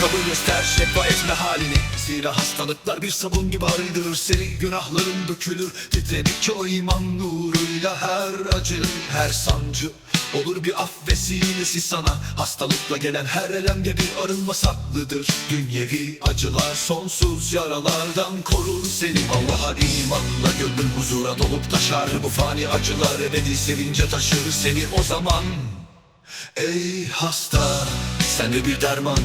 Sabır göster şekva etme halini. Zira hastalıklar bir sabun gibi arındırır seni. Günahların dökülür titredikçe o iman nuruyla Her acı her sancı Olur bir af vesilesi sana. Hastalıkla gelen her elemde bir arınma saklıdır. Dünyevi acılar sonsuz yaralardan korur seni. Allah'a imanla gönlün huzura dolup taşar. Bu fani acılar ebedi sevince taşır seni o zaman. Ey hasta Sende bir derman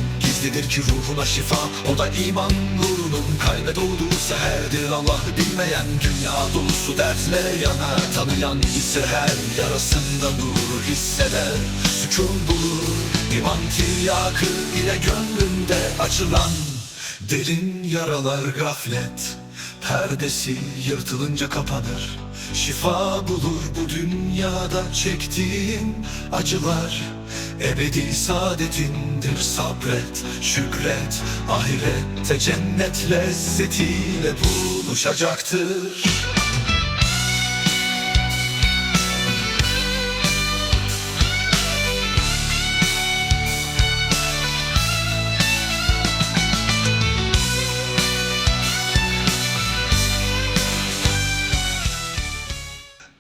gizlidir ki ruhuna şifa O da iman nurunun kalbe doğduğu seherdir. Allah bilmeyen dünya dolusu dertle yanar Tanıyan ise her yarasında nuru hisseder. Sükun bulur iman tiryakı ile gönlünde açılan Derin yaralar gaflet Perdesi yırtılınca kapanır. Şifa bulur bu dünyada çektiğin acılar Ebedi saadetindir sabret, şükret. Ahirette cennet lezzetiyle buluşacaktır.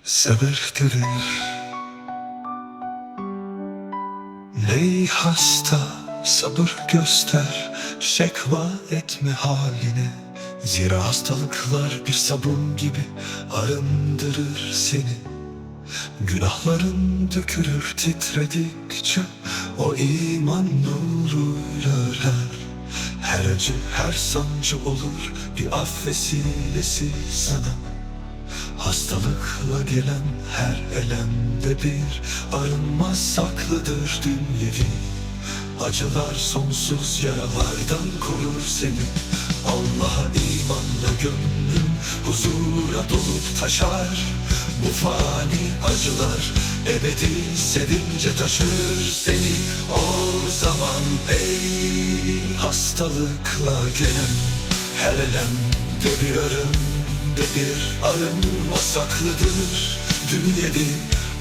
Sabır Ey hasta sabır göster. Şekva etme haline. Zira hastalıklar bir sabun gibi arındırır seni. Günahların dökülür titredikçe O iman nuruyla örer Her acı her sancı olur bir af vesilesi sana Hastalıkla gelen her elemde bir arınma saklıdır dünyevi Acılar sonsuz yaralardan korur seni. Allah'a imanla gönlün huzura dolup taşar. Bu fani acılar ebedi sevince taşır seni. O zaman ey hastalıkla gelen her elemde bir arın de bir arınma saklıdır Dünyevi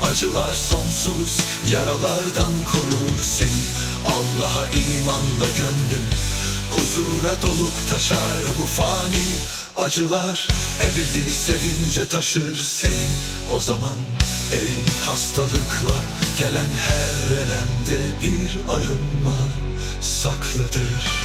acılar sonsuz Yaralardan korur seni. Allah'a imanla gönlün Huzura dolup taşar bu fani. Acılar ebedi sevince taşır seni. O zaman ey hastalıkla Gelen her elemde bir arınma saklıdır